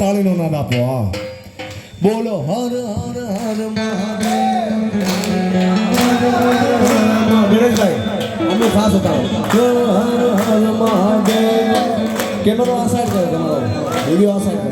તાળીનો નાદ આપો હા બોલો હર હર હર મહાદેવ અમે ખાસ હતા હર હર મહાદેવ કેમેરો આ સાઈડ કર્યો તમારો વીડિયો આ સાઈડ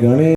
ગણે